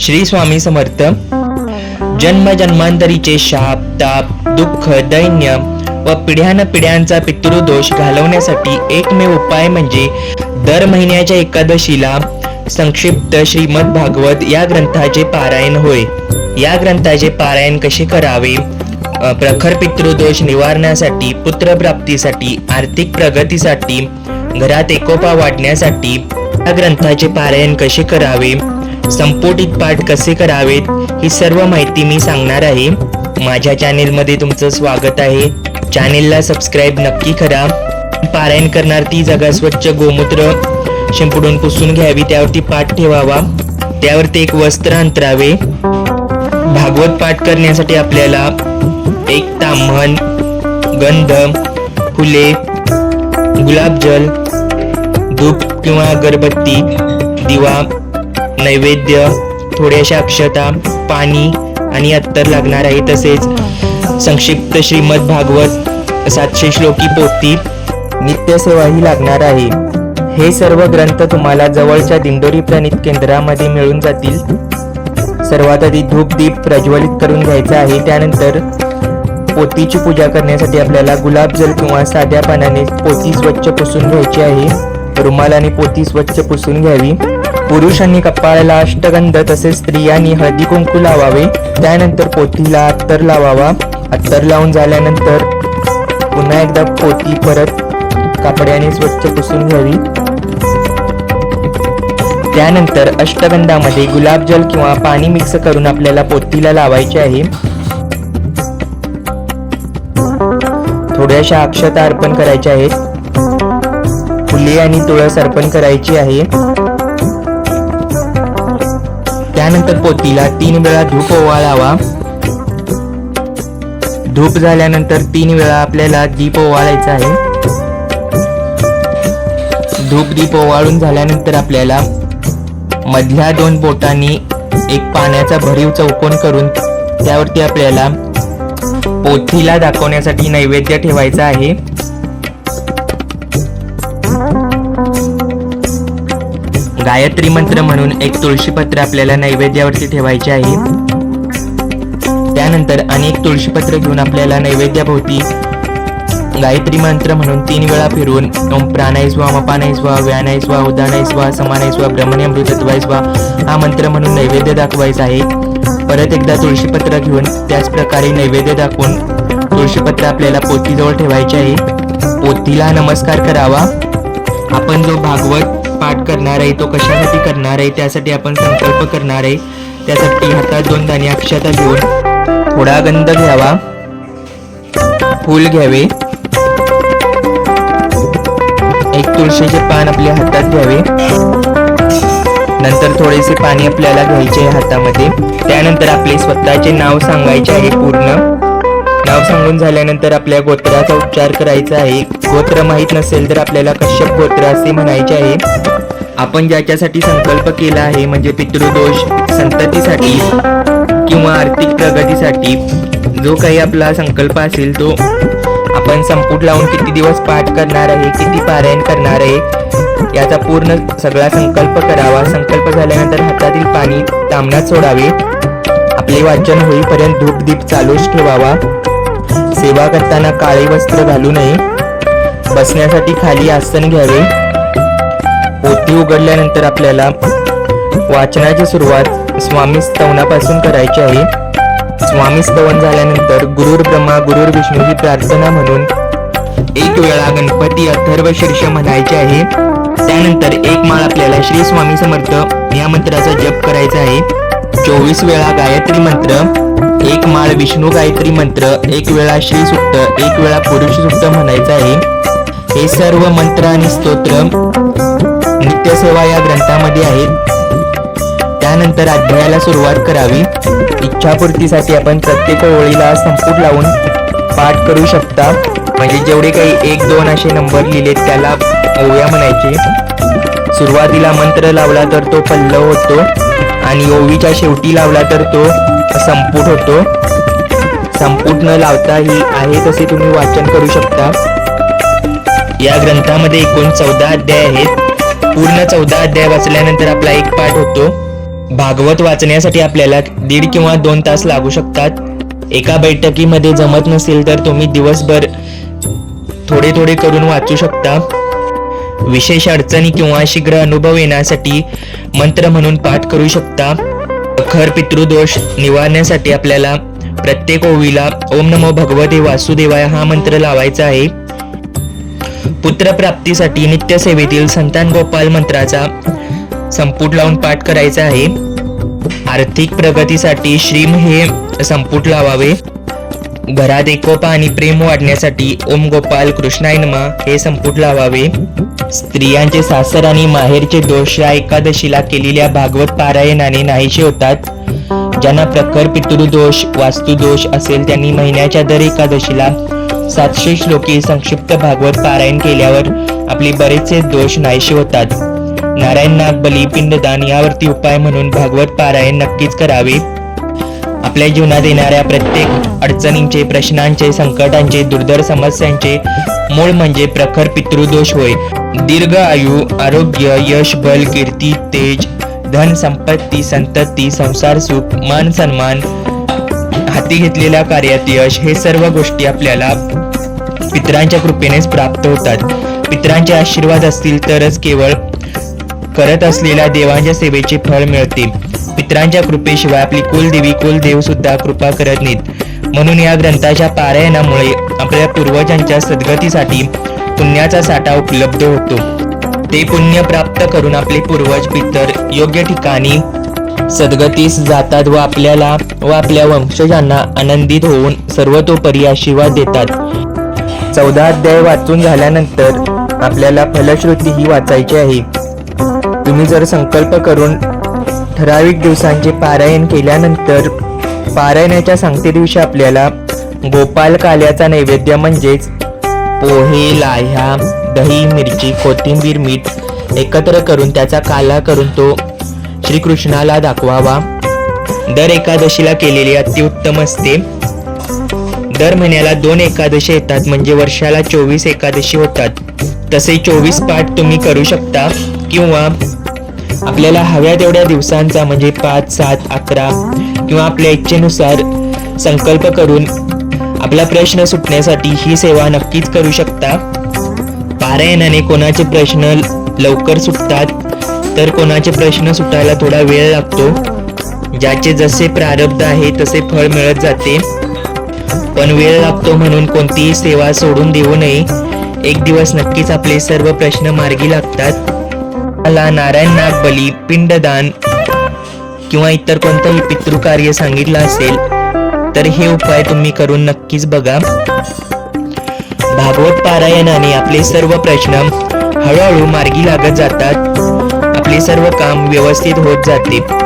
श्री स्वामी समर्थ. जन्म जन्मांतरीचे शाप ताप दुःख दैन्य व पिढ्यान पिढ्यांचा पितृदोष घालवण्यासाठी एकमेव उपाय म्हणजे दर महिन्याच्या एकादशीला संक्षिप्त श्रीमद भागवत या ग्रंथाचे पारायण होय. या ग्रंथाचे पारायण कसे करावे? प्रखर पितृदोष निवारण्यासाठी पुत्रप्राप्तीसाठी आर्थिक प्रगतीसाठी घरात एकोपा वाढण्यासाठी या ग्रंथाचे पारायण कसे करावे? संपुटित पाठ कसे करावेत ही सर्व माहिती मी सांगणार आहे. माझ्या चॅनेलमध्ये तुमचं स्वागत आहे. चॅनेलला सबस्क्राईब नक्की करा. पारायण करणार ती जागा स्वच्छ गोमूत्र. शिंपडून पुसून घ्यावी त्यावरती पाठ ठेवावा. त्यावरती एक वस्त्र अंतरावे. भागवत पाठ करण्यासाठी आपल्याला एक ताम्हण गंध फुले गुलाबजल धूप किंवा अगरबत्ती दिवा नैवेद्य थोड्याशा अक्षता पाणी आणि अत्तर लागणार आहे. तसेच संक्षिप्त श्रीमद भागवत सातशे श्लोकी पोती नित्यसेवाही लागणार आहे. हे सर्व ग्रंथ तुम्हाला जवळच्या दिंडोरी प्रणित केंद्रामध्ये मिळून जातील. सर्वात आधी धूप दीप प्रज्वलित करून घ्यायचा आहे. त्यानंतर पोतीची पूजा करण्यासाठी आपल्याला गुलाबजल किंवा साध्या पाण्याने पोती स्वच्छ पुसून घ्यायची आहे. रुमालाने पोती स्वच्छ पुसून घ्यावी. पुरुषांनी कपाळाला अष्टगंध तसेच स्त्रियांनी हळदी कुंकू लावावे. त्यानंतर पोथीला अत्तर लावावा. अत्तर लावून झाल्यानंतर पुन्हा एकदा पोती परत कापड्याने स्वच्छ पुसून घ्यावी. त्यानंतर अष्टगंधामध्ये गुलाबजल किंवा पाणी मिक्स करून आपल्याला पोतीला लावायचे आहे. थोड्याशा अक्षता अर्पण करायच्या आहेत. फुले आणि तुळस अर्पण करायची आहे. त्यानंतर पोतीला तीन वेळा धूप ओवाळावा. धूप झाल्यानंतर तीन वेळा आपल्याला दीप ओवाळायचा आहे. धूप दीप ओवाळून झाल्यानंतर आपल्याला मधल्या दोन बोटांनी एक पाण्याचा भरीव चौकोन करून त्यावरती आपल्याला पोथीला दाखवण्यासाठी नैवेद्य ठेवायचा आहे. गायत्री मंत्र म्हणून एक तुळशीपत्र आपल्याला नैवेद्यावरती ठेवायचे आहे. त्यानंतर अनेक तुळशीपत्र घेऊन आपल्याला नैवेद्याभोवती गायत्री मंत्र म्हणून तीन वेळा फिरून ओम प्राणाय स्वा मपानाय स्वा व्यानाय स्वा उदानाय स्वा हा मंत्र म्हणून नैवेद्य दाखवायचा आहे. परत एकदा तुळशीपत्र घेऊन त्याच प्रकारे नैवेद्य दाखवून तुळशीपत्र आपल्याला पोतीजवळ ठेवायचे आहे. पोतीला नमस्कार करावा. आपण जो भागवत पाठ करणार आहे तो कशासाठी करणार आहे त्यासाठी आपण संकल्प करणार आहे. त्यासाठी हातात दोन दाणे अक्षता घेऊन थोडा गंध घ्यावा. फूल घ्यावे. एक तुळशीचे पान आपल्या हातात घ्यावे. नंतर थोडेसे पाणी आपल्याला घ्यायचे आहे हातामध्ये. त्यानंतर आपले स्वतःचे नाव सांगायचे आहे पूर्ण. नाव सांगून झाल्यानंतर आपल्या गोत्राचा उच्चार करायचा आहे. गोत्र माहीत नसेल तर आपल्याला कश्यप गोत्र असे म्हणायचे आहे. आपण ज्याच्यासाठी संकल्प केला आहे म्हणजे पितृदोष संततीसाठी किंवा आर्थिक प्रगतीसाठी जो काही आपला संकल्प असेल तो आपण संपूट लावून किती दिवस पाठ करणार आहे किती पारायण करणार आहे याचा पूर्ण सगळा संकल्प करावा. संकल्प झाल्यानंतर हातातील पाणी तांबण्यात सोडावे. आपले वाचन होईपर्यंत धूप दीप चालूच ठेवावा. सेवा करताना काळे वस्त्र घालू नये. बसण्यासाठी खाली आसन घ्यावे. पोती उघडल्यानंतर आपल्याला वाचनाची सुरुवात स्वामी स्तवनापासून करायची आहे. स्वामी स्तवन झाल्यानंतर गुरुर ब्रह्मा गुरुर विष्णू ही प्रार्थना म्हणून एक वेळा गणपती अथर्व शीर्ष म्हणायचे आहे. त्यानंतर एक माळ आपल्याला श्री स्वामी समर्थ या मंत्राचा जप करायचा आहे. चोवीस वेळा गायत्री मंत्र एक माळ विष्णू गायत्री मंत्र एक वेळा श्री सुक्त एक वेळा पुरुष सुक्त म्हणायचं आहे. हे सर्व मंत्र आणि स्तोत्र नित्यसेवा या ग्रंथामध्ये आहेत. त्यानंतर अध्यायाला सुरुवात करावी. इच्छापूर्तीसाठी आपण प्रत्येक ओळीला संपूट लावून पाठ करू शकता. म्हणजे जेवढे काही एक दोन असे नंबर लिहिलेत त्याला ओव्या म्हणायचे. सुरुवातीला मंत्र लावला तर तो पल्लव होतो. आणि ओवीच्या शेवटी लावला तर तो संपुट होतो. संपुट न लावता ही आहे तसे तुम्ही वाचन करू शकता. या ग्रंथामध्ये एकूण चौदा अध्याय आहेत. पूर्ण चौदा अध्याय वाचल्यानंतर आपला एक पाठ होतो. भागवत वाचण्यासाठी आपल्याला दीड किंवा दोन तास लागू शकतात. एका बैठकीमध्ये जमत नसेल तर तुम्ही दिवसभर थोडे थोडे करून वाचू शकता. विशेष अडचणी किंवा शीघ्र अनुभव येण्यासाठी मंत्र म्हणून पाठ करू शकता. खर पितृदोष निवारण्यासाठी आपल्याला प्रत्येक ओवीला ओम नमो भगवते वासुदेवाय हा मंत्र लावायचा आहे. पुत्रप्राप्तीसाठी नित्यसेवेतील संतान गोपाल मंत्राचा संपुट लावून पाठ करायचा आहे. आर्थिक प्रगतीसाठी श्रीम हे संपुट लावावे. घरात एकोपा आणि प्रेम वाढण्यासाठी ओम गोपाल कृष्णायनमा हे संपुट लावावे. स्त्रियांचे सासर आणि माहेरचे दोष या एकादशीला केलेल्या भागवत पारायणाने नाहीसे होतात. ज्यांना प्रखर पितृदोष वास्तुदोष असेल त्यांनी महिन्याच्या दर एकादशीला सातशे श्लोकी संक्षिप्त भागवत पारायण केल्यावर आपले बरेचसे दोष नाहीसे होतात. नारायण नाग बली पिंडदान यावरती उपाय म्हणून भागवत पारायण नक्कीच करावे. आपल्या जीवनात येणाऱ्या प्रत्येक अडचणींचे प्रश्नांचे संकटांचे दुर्धर समस्यांचे मूळ म्हणजे प्रखर पितृदोष होय. दीर्घ आयु आरोग्य यश बल कीर्ती तेज धन संपत्ती संतती संसार सुख मान सन्मान हाती घेतलेल्या कार्यात यश हे सर्व गोष्टी आपल्याला पितरांच्या कृपेनेच प्राप्त होतात. पितरांचे आशीर्वाद असतील तरच केवळ करत असलेल्या देवांच्या सेवेचे फळ मिळते पितरांच्या कृपेशिवाय आपली कुलदेवी कुलदेव सुद्धा कृपा करत नाहीत. म्हणून या ग्रंथाच्या पारायणामुळे आपल्या पूर्वजांच्या सद्गतीसाठी पुण्याचा साठा उपलब्ध होतो. ते पुण्य प्राप्त करून आपले पूर्वज पितर योग्य ठिकाणी सद्गतीस जातात व आपल्याला व आपल्या वंशजांना आनंदित होऊन सर्वतोपरी आशीर्वाद देतात. चौदा अध्याय वाचून झाल्यानंतर आपल्याला फलश्रुती ही वाचायची आहे. तुम्ही जर संकल्प करून ठराविक दिवसांचे पारायण केल्यानंतर पारायणाच्या सांगते दिवशी आपल्याला गोपाल काल्याचा नैवेद्य म्हणजेच पोहे लाह्या दही मिरची कोथिंबीर मीठ एकत्र करून त्याचा काला करून तो श्रीकृष्णाला दाखवावा. दर एकादशीला केलेली अतिउत्तम असते. दर महिन्याला दोन एकादशी येतात म्हणजे वर्षाला चोवीस एकादशी होतात. तसे चोवीस पाठ तुम्ही करू शकता किंवा आपल्याला हव्या तेवढ्या दिवसांचा म्हणजे पाच सात अकरा किंवा आपल्या इच्छेनुसार संकल्प करून आपला प्रश्न सुटण्यासाठी ही सेवा नक्कीच करू शकता. पारायणाने कोणाचे प्रश्न लवकर सुटतात तर कोणाचे प्रश्न सुटायला थोडा वेळ लागतो. ज्याचे जसे प्रारब्ध आहे तसे फळ मिळत जाते. पण वेळ लागतो म्हणून कोणतीही सेवा सोडून देऊ नये. एक दिवस नक्कीच आपले सर्व प्रश्न मार्गी लागतात. मला नारायण नाग बली पिंडदान किंवा इतर कोणतंही पितृकार्य सांगितलं असेल तर हे उपाय तुम्ही करून नक्कीच बघा. भागवत पारायणाने आपले सर्व प्रश्न हळूहळू मार्गी लागत जातात. आपले सर्व काम व्यवस्थित होत जाते.